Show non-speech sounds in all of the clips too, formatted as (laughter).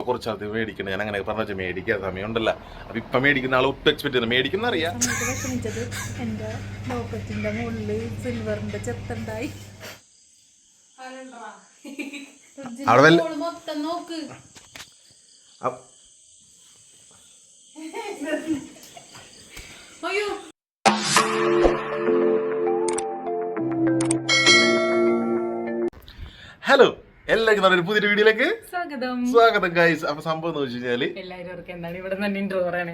കുറച്ചാൾക്ക് മേടിക്കണം ഞാൻ അങ്ങനെ പറഞ്ഞു വെച്ചാൽ മേടിക്കാൻ സമയമുണ്ടല്ല. അപ്പൊ ഇപ്പൊ മേടിക്കുന്ന ആൾ ഒട്ടും എക്സ്പെക്ട് ചെയ്യുന്നത് മേടിക്കുന്ന അറിയാം? വിഷമിച്ചത് എന്റെ ലോക്കറ്റിന്റെ മുകളിൽ സിൽവറിന്റെ ചെത്തുണ്ടായി. അവിടെ വല്ല- മോൾ മൊത്തം നോക്ക്. അയ്യോ. ഹലോ എല്ലാവർക്കും നല്ലൊരു പുതിയൊരു വീഡിയോയിലേക്ക് സ്വാഗതം. സ്വാഗതം ഗൈസ് അപ്പൊ സംഭവം എന്ന് വെച്ച് കഴിഞ്ഞാൽ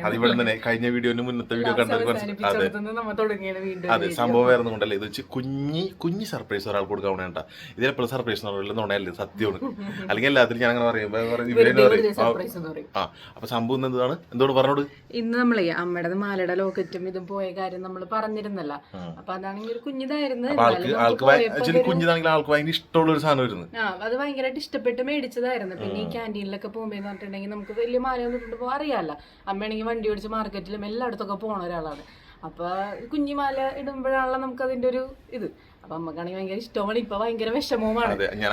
അതിവിടെ തന്നെ കഴിഞ്ഞ വീഡിയോന് മുന്നത്തെ വീഡിയോ കണ്ടത് അതെ. സംഭവം വേറെ കൊണ്ടല്ലേ. ഇത് വെച്ച് കുഞ്ഞി കുഞ്ഞി സർപ്രൈസ് ഒരാൾ കൊടുക്കാൻ വേണ്ട പല സർപ്രൈസ് എന്ന് പറയുന്നത് നുണയല്ലേ സത്യമാണ്. (laughs) അല്ലെങ്കിൽ എല്ലാത്തിലും ഞാൻ അങ്ങനെ പറയും. ആ, സർപ്രൈസ് അപ്പൊ സംഭവം എന്താണ്? എന്തോട് പറഞ്ഞോട്? ഇന്ന് നമ്മളെ അമ്മയുടെ മാലയുടെ ലോക്കറ്റും ഇതും പോയ കാര്യം നമ്മൾ പറഞ്ഞിരുന്നല്ല. അപ്പൊ അതാണെങ്കിൽ കുഞ്ഞിതായിരുന്നു ആൾക്ക് കുഞ്ഞിതാണെങ്കിൽ ആൾക്ക് ഭയങ്കര ഇഷ്ടമുള്ള ഒരു സാധനം അത് ഭയങ്കരമായിട്ട് ഇഷ്ടപ്പെട്ട് മേടിച്ചതായിരുന്നു. പിന്നെ ഈ ക്യാന്റീനിലൊക്കെ പോകുമ്പോൾ പറഞ്ഞിട്ടുണ്ടെങ്കിൽ നമുക്ക് വലിയ മാലയൊന്നും ഇട്ടിട്ട് പോകാൻ അറിയാമല്ല അമ്മയാണെങ്കിൽ വണ്ടി ഓടിച്ച് മാർക്കറ്റിലും എല്ലായിടത്തൊക്കെ പോണ ഒരാളാണ്. അപ്പോൾ കുഞ്ഞിമാല ഇടുമ്പോഴാണല്ലോ നമുക്ക് അതിന്റെ ഒരു ഇത്. അപ്പൊ അമ്മക്കാണെങ്കിൽ ഭയങ്കര ഇഷ്ടമാണ്. ഇപ്പൊ ഭയങ്കര വിഷമവുമാണ്. ഞാൻ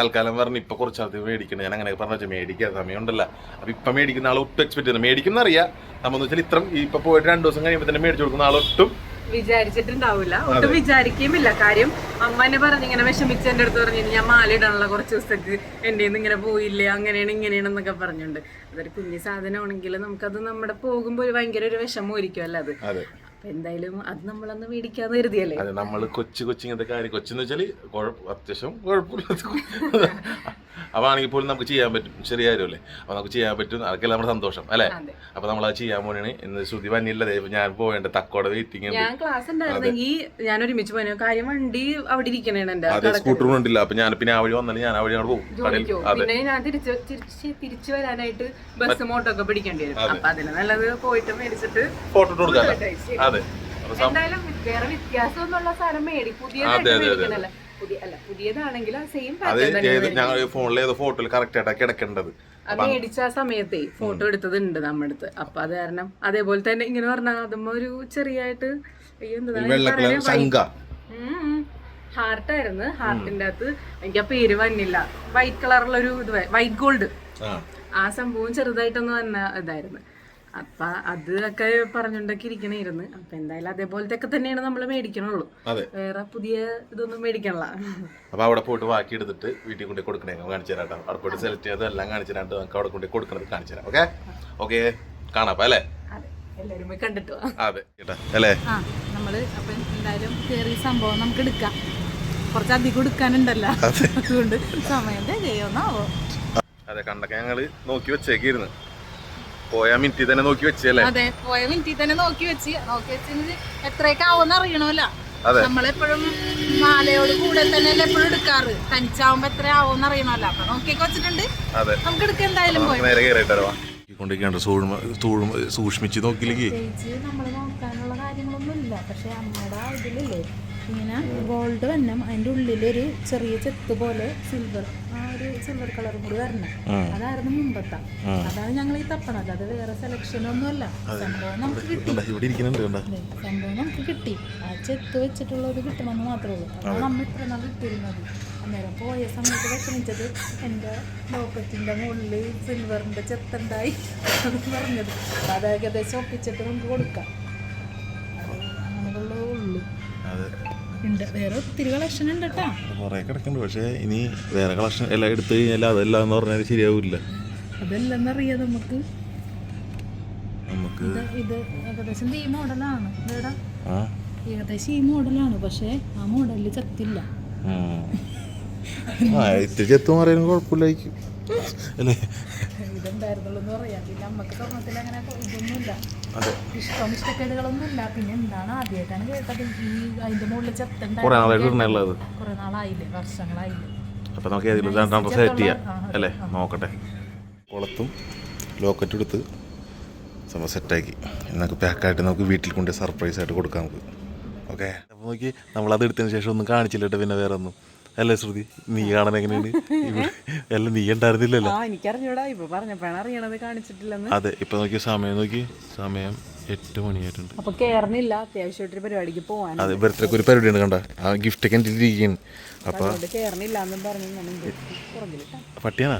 തൽക്കാലം പറഞ്ഞു ഇപ്പൊ കുറച്ചാൾക്ക് മേടിക്കണം. ഞാൻ അങ്ങനെ പറഞ്ഞു മേടിക്കാൻ സമയമുണ്ടല്ലോ. അപ്പൊ ഇപ്പൊ മേടിക്കുന്ന ആൾ ഒട്ടും എക്സ്പെക്ട് ചെയ്യുന്നത് മേടിക്കുന്ന അറിയാം നമ്മൾ വെച്ചാൽ ഇത്ര ഇപ്പൊ പോയിട്ട് രണ്ടു ദിവസം കഴിയുമ്പോൾ തന്നെ മേടിച്ചു കൊടുക്കുന്ന ആളൊട്ടും വിചാരിച്ചിട്ടുണ്ടാവില്ല ഒട്ടും വിചാരിക്കുകയുമില്ല കാര്യം അമ്മ എന്നെ പറഞ്ഞു ഇങ്ങനെ വിഷമിച്ച് എന്റെ അടുത്ത് പറഞ്ഞു ഞാൻ മാല ഇടാനുള്ള കുറച്ച് ദിവസത്തേക്ക് എന്റെ നിന്ന് ഇങ്ങനെ പോയില്ലേ? അങ്ങനെയാണ് ഇങ്ങനെയാണെന്നൊക്കെ പറഞ്ഞുണ്ട്. അതൊരു കുഞ്ഞു സാധനമാണെങ്കിൽ നമുക്കത് നമ്മുടെ പോകുമ്പോൾ ഒരു ഭയങ്കര ഒരു വിഷമമായിരിക്കുമല്ലോ അത്? അതെ. എന്തായാലും അത് നമ്മളന്ന് മേടിക്കാന്ന് കരുതിയല്ലേ? നമ്മൾ നമ്മൾ കൊച്ചു കൊച്ചു ഇങ്ങനത്തെ കാര്യം കൊച്ചെന്ന് വെച്ചാൽ അത്യാവശ്യം കുഴപ്പമില്ല (laughs) അപ്പൊ ആണെങ്കിൽ പോലും നമുക്ക് ചെയ്യാൻ പറ്റും. ചെറിയ കാര്യമല്ലേ? അപ്പൊ നമുക്ക് ചെയ്യാൻ പറ്റും. അതൊക്കെ നമ്മുടെ സന്തോഷം അല്ലേ? അപ്പോൾ അപ്പൊ നമ്മൾ അത് ചെയ്യാൻ പോണേ ഇന്ന് ശ്രുതി വന്നില്ലേ. ഞാൻ പോവേണ്ട തക്കോടെ വെയിറ്റിംഗ് ഞാൻ ക്ലാസ് ഉണ്ടായിരുന്നെങ്കിൽ ഞാൻ ഒരുമിച്ച് പോയി. കാര്യം വണ്ടി അവിടെ ഇരിക്കണേണ് എന്റെ അതെ സ്കൂട്ടർ ഉണ്ടില്ല അപ്പൊ ഞാൻ പിന്നെ ആ വഴി വന്നാലും ഞാൻ ആ വഴി പോകും. കടയിൽ. പിന്നെ ഞാൻ തിരിച്ച് തിരിച്ച് തിരിച്ചു വരാനായിട്ട് ബസ് മോട്ടോ ഒക്കെ പിടിക്കേണ്ടി വരും. അപ്പൊ അതിന് നല്ലത് പോയിട്ട് മേടിച്ചിട്ട് ഫോട്ടോ ഇട്ട് കൊടുക്കാം അതെ. എന്തായാലും വേറെ വ്യത്യാസം ഒന്നുള്ള സാധനം മേടി. അതെ, പുതിയ അല്ല പുതിയതാണെങ്കിൽ ആ സെയിം അത് ഏത് ഞങ്ങൾ ഫോണിൽ ഏതോ ഫോട്ടോയിൽ കറക്റ്റ് ആയിട്ടാ കിടക്കേണ്ടത്. അത് മേടിച്ച ആ സമയത്തെ ഫോട്ടോ എടുത്തതുണ്ട് നമ്മുടെ അടുത്ത് അപ്പൊ അത് കാരണം അതേപോലെ തന്നെ ഇങ്ങനെ പറഞ്ഞാൽ അതുമ്പോ ഒരു ചെറിയായിട്ട് അയ്യോ എന്താ വെള്ള കളർ ഹാർട്ടായിരുന്നു ഹാർട്ടിന്റെ അകത്ത് എനിക്ക് ആ പേര് വന്നില്ല. വൈറ്റ് കളറുള്ള ഒരു ഇത് വൈറ്റ് ഗോൾഡ് ആ. ആ സംഭവം ചെറുതായിട്ടൊന്ന് വന്ന ഇതായിരുന്നു. അപ്പൊ അത് ഒക്കെ പറഞ്ഞുകൊണ്ടൊക്കെ ഇരിക്കണായിരുന്നു. അപ്പൊ എന്തായാലും അതേപോലത്തെ ഒക്കെ തന്നെയാണ് നമ്മൾ മേടിക്കണുള്ളൂ. വേറെ പുതിയ ഇതൊന്നും മേടിക്കണല്ല. അപ്പൊ അവിടെ പോയിട്ട് ബാക്കി എടുത്തിട്ട് വീട്ടിൽ കൊണ്ടേ കൊടുക്കണേ. കാണിച്ചു തരാട്ടോ അവിടെ പോയിട്ട് സെലക്ട് ചെയ്ത് എല്ലാം കാണിച്ചു തരാണ്ട് നമുക്ക് അവിടെ കൊണ്ടേ കൊടുക്കണത് കാണിച്ചു തരാം. ഓക്കെ ഓക്കെ കാണാപ്പ അല്ലേ? അതെ. എല്ലാവരും പോയി കണ്ടിട്ട്. അതെ. കേട്ടാ. അല്ലേ? നമ്മൾ അപ്പൊ എന്തായാലും കേറിയ സംഭവം നമുക്ക് എടുക്കാം. കുറച്ച് അധികം എടുക്കാനുണ്ടല്ലോ. അതുകൊണ്ട് സമയം തികയോന്നാവോ? അതെ കണ്ടൊക്കെ ഞങ്ങൾ നോക്കി വെച്ചേക്കിരുന്നു. പോയ മിനിറ്റിൽ തന്നെ നോക്കി വെച്ചല്ലേ? അതെ പോയ മിനിറ്റിൽ തന്നെ നോക്കി വെച്ച്. നോക്കി വെച്ചത് എത്രയൊക്കെ ആവുമെന്ന് അറിയണമല്ല നമ്മളെപ്പോഴും മാലയോട് കൂടെ തന്നെ എപ്പോഴും എടുക്കാറ്. തനിച്ചാവുമ്പോ എത്ര ആവുമെന്ന് അറിയണമല്ല. അപ്പൊ നോക്കിയൊക്കെ വെച്ചിട്ടുണ്ട്. അതെ. നമുക്ക് എടുക്കാം എന്തായാലും പോയി. കൊണ്ടിരിക്കണ്ട സൂക്ഷ്മിച്ച് നോക്കിയില്ലെങ്കിൽ നമ്മൾ നോക്കാനുള്ള കാര്യങ്ങളൊന്നും ഇല്ല പക്ഷെ അമ്മയുടെ ഇതിലില്ലേ ഇങ്ങനെ ഗോൾഡ് വന്നം അതിന്റെ ഉള്ളിലൊരു ചെറിയ ചെത്ത് പോലെ സിൽവർ ആ ഒരു സിൽവർ കളറും കൂടി വരണം. അതായിരുന്നു മുമ്പത്തെ. അതാണ് ഞങ്ങൾ ഈ തപ്പണത്. അത് വേറെ സെലക്ഷൻ ഒന്നുമല്ല. സംഭവം നമുക്ക് കിട്ടി. സംഭവം നമുക്ക് കിട്ടി. ആ ചെത്ത് വെച്ചിട്ടുള്ളത് കിട്ടണമെന്ന് മാത്രമേ ഉള്ളൂ. അതാണ് അമ്മ ഇത്ര നാൾ കിട്ടിയിരുന്നത് അന്നേരം പോയ സമയത്ത് വിഷമിച്ചത് എന്റെ ലോക്കറ്റിന്റെ മുകളിൽ സിൽവറിന്റെ ചെത്തുണ്ടായി (laughs) അത് പറഞ്ഞത്. അത് ഏകദേശം ഒപ്പിച്ചിട്ട് നമുക്ക് കൊടുക്കാം. ഉണ്ട്. വേറെ ഒത്തിരി കളക്ഷൻ ഉണ്ട് കേട്ടോ. കുറെ കിടക്കുന്നുണ്ട് പക്ഷേ ഇനി വേറെ കളക്ഷൻ എല്ലാം എടുത്തു കഴിഞ്ഞാൽ അതെല്ലാം എന്ന് പറഞ്ഞാൽ ശരിയാവില്ല. അതെല്ലെന്നറിയാം നമുക്ക്. നമുക്ക് ഇത് ഏകദേശം ഈ മോഡലാണ്. ഏകദേശം ഈ മോഡലാണ്. പക്ഷേ ആ മോഡലിൽ ചത്തില്ല. ആ ഇത്തിരി ചെത്തും മാറിയാലും കുഴപ്പമില്ലായിരിക്കും അല്ലേ? ഇതുണ്ടായിരുന്നുള്ളൂ എന്ന് പറയാം. പിന്നെ അമ്മയ്ക്ക് സ്വർണത്തിൽ അങ്ങനെ ഇതൊന്നുമില്ല. പിന്നെ എന്താണ് ആദ്യമായിട്ടാണ് കേട്ടത്. ഈ അതിന്റെ മുകളിൽ ചെത്തുണ്ടായി കുറെ നാളായിട്ട് ഇടണുള്ളത് കുറെ നാളായില്ലേ? വർഷങ്ങളായില്ലേ? അപ്പം നമുക്ക് ഏതെങ്കിലും സെലക്ട് ചെയ്യാം. അല്ലേ? നോക്കട്ടെ. കുളത്തും ലോക്കറ്റ് എടുത്ത് സംഭവം സെറ്റാക്കി. നമുക്ക് പാക്കായിട്ട് നമുക്ക് വീട്ടിൽ കൊണ്ട് സർപ്രൈസ് ആയിട്ട് കൊടുക്കാം നമുക്ക്. ഓക്കെ? അപ്പോൾ നോക്കി നമ്മളത് എടുത്തതിന് ശേഷം ഒന്നും കാണിച്ചില്ല കേട്ടോ പിന്നെ വേറെ ഒന്നും അല്ലേ ശ്രുതി? നീ കാണാൻ എങ്ങനെയാണ് എല്ലാം നീ ഉണ്ടായിരുന്നില്ലല്ലോ. എനിക്കറിഞ്ഞൂടാ. ഇപ്പൊ പറഞ്ഞപ്പോഴാണ് അറിയണത് കാണിച്ചിട്ടില്ലെന്ന്. അതെ ഇപ്പൊ നോക്കി സമയം നോക്കി സമയം എട്ട് മണിയായിട്ടുണ്ട്. അപ്പൊ കേറണില്ല. അത്യാവശ്യമായിട്ടൊരു പരിപാടിക്ക് പോവാൻ അതെ ബർത്ത്ഡേക്ക് ഒരു പരിപാടി ഉണ്ട് കണ്ട. ആ ഗിഫ്റ്റ് ഒക്കെ എന്റെ ഇരിക്കുകയാണ് അപ്പൊ കേറണില്ല എന്നും പറഞ്ഞു പട്ടിയാണോ?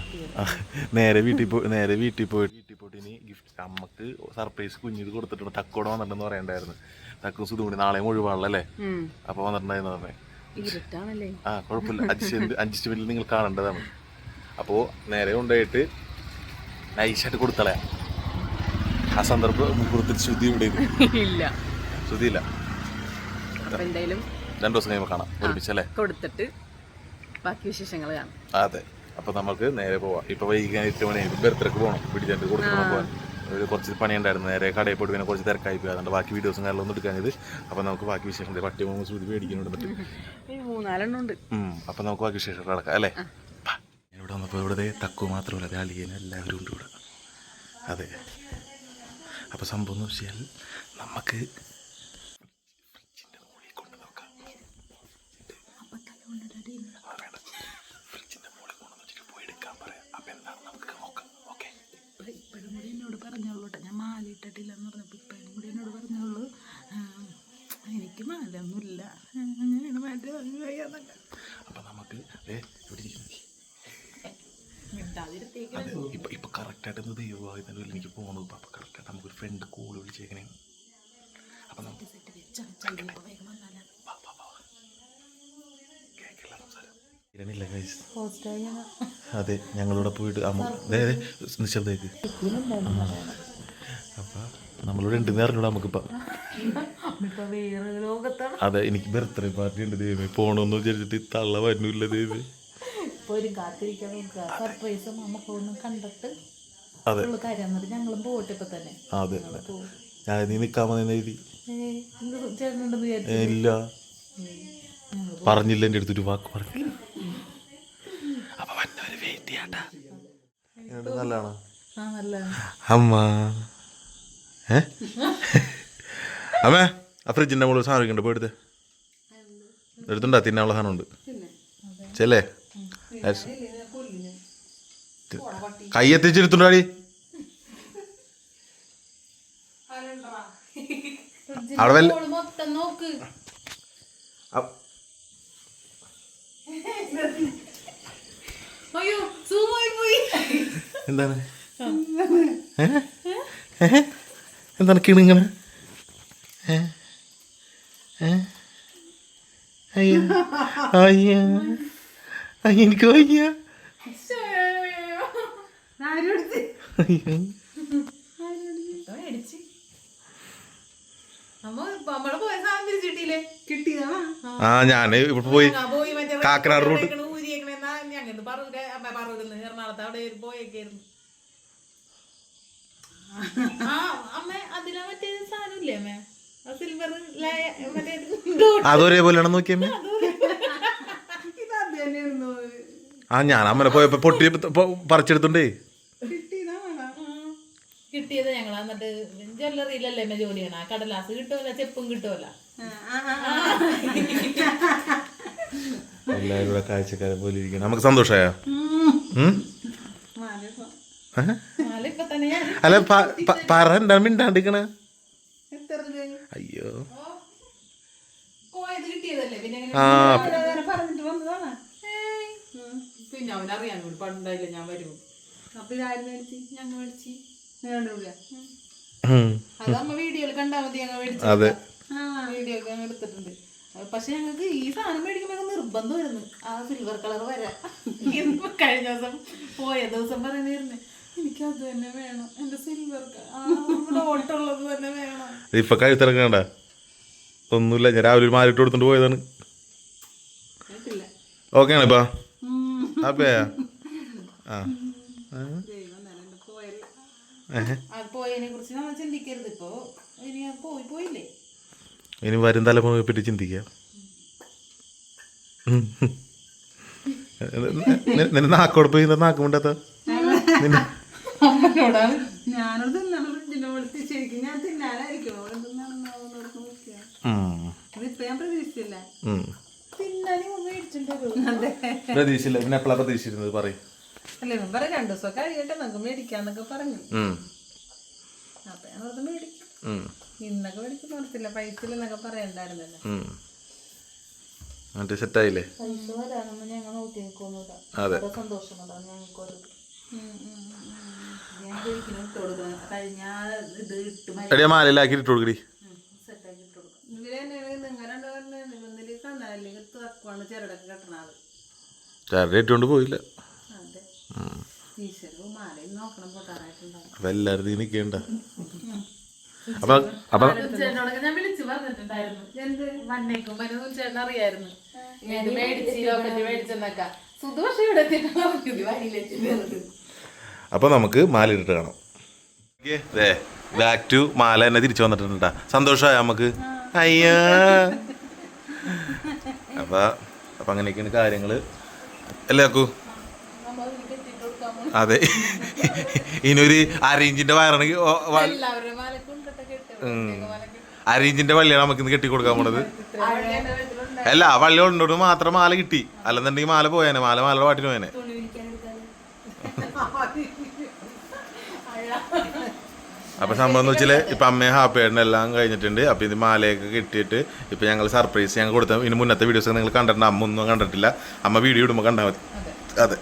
നേരെ വീട്ടിൽ പോയി നേരെ വീട്ടിൽ പോയിട്ട് വീട്ടിൽ പോയിട്ട് ഇനി ഗിഫ്റ്റ് അമ്മയ്ക്ക് സർപ്രൈസ് കുഞ്ഞിത് കൊടുത്തിട്ടുണ്ട്. തക്കോടെ വന്നിട്ടുണ്ടെന്ന് പറയണ്ടായിരുന്നു. തക്കും സുധുമണി നാളെയും ഒഴിവാണല്ലേ ഉം. അപ്പൊ വന്നിട്ടുണ്ടായിരുന്നു പറഞ്ഞേ. ആ കുഴപ്പമില്ല. അഡ്ജസ്റ്റ്മെന്റ് അഡ്ജസ്റ്റ്മെന്റിൽ നിങ്ങൾ കാണേണ്ടതാണ്. അപ്പോൾ നേരെ കൊണ്ടായിട്ട് നൈസായിട്ട് കൊടുത്തളയാ. ആ സന്ദർഭം മുഹൂർത്തത്തിൽ ശ്രുതി ഇവിടെ ഇല്ല. ശ്രുതി ഇല്ല എന്തായാലും രണ്ടു ദിവസം കഴിയുമ്പോൾ കാണാം. ഒരുമിച്ചല്ലേ കൊടുത്തിട്ട് ബാക്കി വിശേഷങ്ങൾ കാണാം. അതെ. അപ്പൊ നമുക്ക് നേരെ പോവാം. ഇപ്പൊ വൈകാൻ എട്ട് മണി ബർത്ത്ഡേക്ക് പോകണം പിടിച്ചു കൊടുക്കണം പോകാൻ ഒരു കുറച്ച് പണിയുണ്ടായിരുന്നു. നേരെ കടയിൽ പോയിട്ട് പിന്നെ കുറച്ച് തിരക്കായി പോയി. അതുകൊണ്ട് ബാക്കി വീഡിയോസും കാര്യങ്ങളൊന്നും എടുക്കാനിത്. അപ്പോൾ നമുക്ക് ബാക്കി വിശേഷം പട്ടി മൂന്ന് ശ്രുതി മേടിക്കുന്നുണ്ട് പറ്റും മൂന്നാലെണ്ണുണ്ട് മൂന്നാലെണ്ണം ഉണ്ട്. അപ്പം നമുക്ക് ബാക്കി വിശേഷം കിടക്കാം അല്ലേ? ഞാൻ ഇവിടെ വന്നപ്പോൾ ഇവിടെ തക്കു മാത്രമല്ല അതെ അളിയൻ എല്ലാവരും ഉണ്ട് ഇവിടെ. അതെ. അപ്പോൾ സംഭവം എന്ന് വെച്ചാൽ നമുക്ക് ഫ്രിഡ്ജിന്റെ മുകളിൽ കൊണ്ട് നോക്കാം ആ, വേണ്ട. ഫ്രിഡ്ജിന്റെ മുകളിൽ കൊണ്ടുവന്ന് വെച്ചിട്ട് പോയി എടുക്കാൻ പറയാം അപ്പം എന്താണ് നമുക്ക് നോക്കാം ഓക്കെ ഇപ്പോഴും കൂടി എന്നോട് പറഞ്ഞോളൂ കേട്ടോ ഞാൻ എന്ന് പറഞ്ഞപ്പോൾ ഇപ്പോഴും കൂടി എന്നോട് പറഞ്ഞോളൂ എനിക്ക് മാലൊന്നുമില്ല അങ്ങനെയാണ് മാറ്റി പറഞ്ഞു കഴിയാന്നൊക്കെ അപ്പം നമുക്ക് ദേ ഇവിടെ അതെ ഇപ്പം ഇപ്പം കറക്റ്റായിട്ട് എന്ത് എനിക്ക് പോകുന്നു ഇപ്പം അപ്പം കറക്റ്റായിട്ട് നമുക്കൊരു ഫ്രണ്ട് കോൾ വിളിച്ചേക്കണേ. അപ്പം നമുക്ക് അതെ ഞങ്ങളിവിടെ പോയിട്ട് അമ്മ നമ്മളിവിടെ ഉണ്ടെന്ന് അറിഞ്ഞൂടാ നമുക്കിപ്പം വേറെ ലോകത്താണ്. അതെ എനിക്ക് ബർത്ത്ഡേ പാർട്ടി ഉണ്ട് ദൈവമേ. പോണോന്ന് വിചാരിച്ചിട്ട് തള്ള വരുന്നില്ല ദൈവമേ. അതെ. അതെ ഞാൻ നീ നിൽക്കാൻ വന്ന എഴുതി ഇല്ല. പറഞ്ഞില്ല എന്റെ അടുത്തൊരു വാക്ക് പറഞ്ഞില്ല അപ്പൊ വന്നവര് വെയിറ്റ് ചെയ്യാട്ടാ. നല്ലതാണോ. അമ്മ. ഏ? അമ്മേ ആ ഫ്രിഡ്ജിന്റെ മുകളിൽ സാധനം ഇരിക്കണ്ട പോയി എടുത്ത്. എടുത്തുണ്ടാ തിന്നാനുള്ള സാധനം ഉണ്ട് ചെല്ലേ? കൈ എത്തിച്ചെടുത്തുണ്ടാടി അവിടെ വല്ല എന്താണ്? ഏ? എന്താണ്? ഏ? അയ്യോ. എനിക്ക് ആ ഞാൻ ഇവിടെ പോയി കാക്കനാട് റൂട്ട് എറണാകുളത്ത് അവിടെ പോയേക്കായിരുന്നു ആ അമ്മ അതിനാ മറ്റേ സാധനമില്ലേ അമ്മ ആ സിൽവർ മറ്റേ ഡോട്ട് അതൊരേപോലെയാണെന്ന് നോക്കിയമ്മ ആ ഞാൻ അമ്മനെ പോയപ്പോ പൊട്ടി പറിച്ചെടുത്തുണ്ടേ. കിട്ടിയത് ഞങ്ങൾ എന്നിട്ട് ജ്വല്ലറിയിലല്ലേ എന്നെ ജോലി ചെയ്യണം? ആ കടലാസ് കിട്ടുമല്ല ചെപ്പും കിട്ടുമല്ല എല്ലാവരും കാഴ്ചക്കാരെ പോലെ ഇരിക്കണം. നമുക്ക് സന്തോഷമായോ അല്ല പറ എന്താ മിണ്ടാണ്ടിക്കണ അയ്യോ. ആ. പിന്നെ അവനറിയാൻ കൂടി പണ്ടുണ്ടായില്ല ഞാൻ വരും. അപ്പൊ ഇതാരും മേടിച്ച്? ഞങ്ങൾ മേടിച്ച്. വേണ്ടില്ല ഉം. അത് അമ്മ വീഡിയോയിൽ കണ്ടാൽ മതി ഞങ്ങൾ മേടിച്ചു അതെ. വീഡിയോ ഒക്കെ ഞങ്ങൾ എടുത്തിട്ടുണ്ട്. പക്ഷെ ഞങ്ങൾക്ക് ഈ സാധനം മേടിക്കുമ്പോൾ നിർബന്ധമായിരുന്നു ആ സിൽവർ കളർ വരാം. കഴിഞ്ഞ ദിവസം പോയ ദിവസം പറയുന്നിരുന്നു എനിക്ക് അത് തന്നെ വേണം. എന്റെ സിൽവർ ഡോട്ടുള്ളത് തന്നെ വേണം. ഇപ്പൊ കഴുത്തിറങ്ങണ്ട ഒന്നുമില്ല ഞാൻ രാവിലെ ഒരു മാലിട്ട് കൊടുത്തോണ്ട് പോയതാണ്. ഓക്കെ ആണ് ഇപ്പൊ. ഹാപ്പിയായ ആ. ഇനി വരും തലമുറയെ പറ്റി ചിന്തിക്കാം. നിന്നെ നാക്കോട് പോയി നാക്ക് മുണ്ടാത്ത? അമ്മനോടാണ് ഞാനത് തിന്നാണ്. ഫ്രിഡ്ജിന്റെ മുകളിൽ ശരിക്കും ഞാൻ തിന്നാനായിരിക്കും. ഇതിപ്പോ ഞാൻ പ്രതീക്ഷിച്ചില്ല. പ്രതീക്ഷയില്ല പിന്നെ എപ്പോഴാ പ്രതീക്ഷിച്ചിരുന്നത്? പറയും. അല്ലേ ഇവൻ പറയും രണ്ടു ദിവസം കഴിയട്ടെ നമുക്ക് മേടിക്കാന്നൊക്കെ പറഞ്ഞു. അപ്പൊ ഞാൻ അത് മേടിക്കും ഇന്നൊക്കെ മേടിക്കും ഓർത്തില്ല. പൈസ എന്നൊക്കെ പറയണ്ടായിരുന്നല്ലോ മറ്റേ സെറ്റായില്ലേ അതെ. സന്തോഷം ഞങ്ങൾക്ക് ഒരിക്കലും ഇട്ട് കൊടുക്കണം. കഴിഞ്ഞ ഇത് ഇട്ട് മരി എടിയാ മാലയിലാക്കി ഇട്ട് കൊടുക്കടി സെറ്റാക്കി ഇട്ട് കൊടുക്കണം ഇവർ നിങ്ങൾ രണ്ടുപേരും ഒന്നിൽ കണ്ണാലിൽ തക്കുവാണ് ചിരടൊക്കെ കെട്ടണത് ചാരുടെ ഇട്ടുകൊണ്ട് പോയില്ല. അതെ. ഈശ്വരവും മാലയും നോക്കണം പൊട്ടാറായിട്ടുണ്ടാവും. അപ്പൊ നിൽക്കേണ്ട. അപ്പൊ അപ്പൊ ചേട്ടനോടൊക്കെ ഞാൻ വിളിച്ചു പറഞ്ഞിട്ടുണ്ടായിരുന്നു. എന്ത്? വന്നേക്കും വരുന്ന ചേട്ടൻ അറിയായിരുന്നു. ഇത് മേടിച്ച് ലോക്കറ്റ് മേടിച്ചെന്നൊക്കെ. സുദോഷം ഇവിടെ എത്തിയിട്ടാണ് പറഞ്ഞത് വഴിയിലെത്തി അപ്പൊ നമുക്ക് മാല ഇട്ടിട്ട് കാണാം ദേ ബാക്ക് ടു മാല തന്നെ തിരിച്ചു വന്നിട്ടുണ്ട് സന്തോഷമായ നമുക്ക്? അയ്യാ. അപ്പൊ അപ്പൊ അങ്ങനെയൊക്കെയാണ് കാര്യങ്ങൾ. അല്ലേ അക്കു. അതെ. ഇനിയൊരു അരയിഞ്ചിന്റെ വയറാണെങ്കിൽ അരയിഞ്ചിന്റെ കൊണ്ടിട്ട് വള്ളിയാണ് നമുക്ക് ഇന്ന് കെട്ടി കൊടുക്കാൻ പോണത്. അല്ല വള്ളി കൊണ്ടോട് മാത്രം മാല കിട്ടി. അല്ലെന്നുണ്ടെങ്കിൽ മാല പോയേനെ. മാല മാല പാട്ടിന് പോയേനെ. അപ്പൊ സംഭവം എന്ന് വെച്ചാൽ ഇപ്പൊ അമ്മയും ഹാപ്പിയായിട്ട് എല്ലാം കഴിഞ്ഞിട്ടുണ്ട്. അപ്പൊ ഇത് മാലയൊക്കെ കിട്ടിയിട്ട് ഇപ്പൊ ഞങ്ങൾ സർപ്രൈസ് ഞങ്ങൾ കൊടുത്ത ഇനി മുന്നത്തെ വീഡിയോസ് നിങ്ങൾ കണ്ടിട്ടുണ്ട്? അമ്മ ഒന്നും കണ്ടിട്ടില്ല. അമ്മ വീഡിയോ ഇടുമ്പോൾ കണ്ടാൽ മതി. അതെ.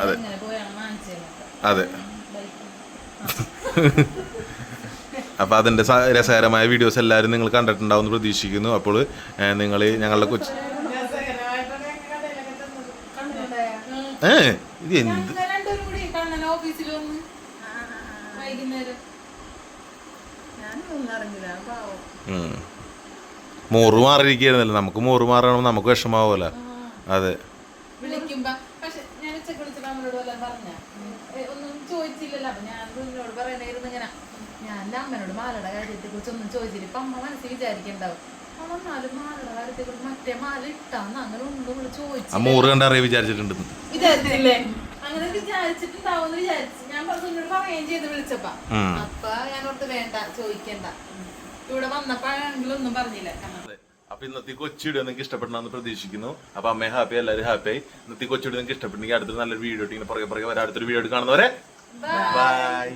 അതെ. അതെ. അപ്പോൾ അതിന്റെ രസകരമായ വീഡിയോസ് എല്ലാവരും നിങ്ങൾ കണ്ടിട്ടുണ്ടാവും എന്ന് പ്രതീക്ഷിക്കുന്നു. അപ്പോൾ നിങ്ങൾ ഞങ്ങളുടെ കൊച്ചു ഏ ഇത് എന്ത് വൈകുന്നേരം. മോറ് മാറിയിരിക്കുകയായിരുന്നല്ലോ. നമുക്ക് മോറ് മാറണം നമുക്ക് വിഷമാവൂല അതെ. വിളിക്കുമ്പോ പക്ഷെ ഞാൻ ഉച്ചയ്ക്ക് വിളിച്ചിട്ട് അമ്മയോട് വല്ലതും പറഞ്ഞ? ഒന്നും ചോദിച്ചില്ലല്ലോ. അപ്പൊ ഞാൻ നിന്നോട് പറയണായിരുന്നു ഇങ്ങനെ. ഞാൻ അമ്മനോട് മാലയുടെ കാര്യത്തെ കുറിച്ച് ഒന്നും ചോദിച്ചില്ല. ഇപ്പൊ അമ്മ മനസ്സിൽ വിചാരിക്കണ്ടാവും. മാലയുടെ കാര്യത്തെ കുറിച്ച് മറ്റേ മാല ഇട്ടാന്ന് അങ്ങനെ ഒന്നും ഇവിടെ ആ ചോദിച്ചു മോറ് കണ്ടറിയ വിചാരിച്ചിട്ടുണ്ടെന്ന് വിചാരിച്ചില്ലേ? അങ്ങനെ വിചാരിച്ചിട്ടുണ്ടാവും വിചാരിച്ചു ഞാൻ കുഞ്ഞോട് പറയുകയും ചെയ്ത് വിളിച്ചപ്പ. അപ്പൊ ഞാൻ ഓർത്ത് വേണ്ട ചോദിക്കണ്ട. ഇവിടെ വന്നപ്പോഴാണെങ്കിലും ഒന്നും പറഞ്ഞില്ല. അപ്പൊ ഇന്നത്തെ കൊച്ചിയുടെ നിങ്ങൾക്ക് ഇഷ്ടപ്പെടണമെന്ന് പ്രതീക്ഷിക്കുന്നു. അപ്പൊ അമ്മയെ ഹാപ്പി എല്ലാവരും ഹാപ്പി ആയി. ഇന്നത്തെ കൊച്ചിയുടെ നിങ്ങൾക്ക് ഇഷ്ടപ്പെട്ടെങ്കിൽ അടുത്തൊരു നല്ലൊരു വീഡിയോ ഇങ്ങനെ പുറകെ പുറകെ വരാം. അടുത്തൊരു വീഡിയോ കാണുന്നവരെ ബൈ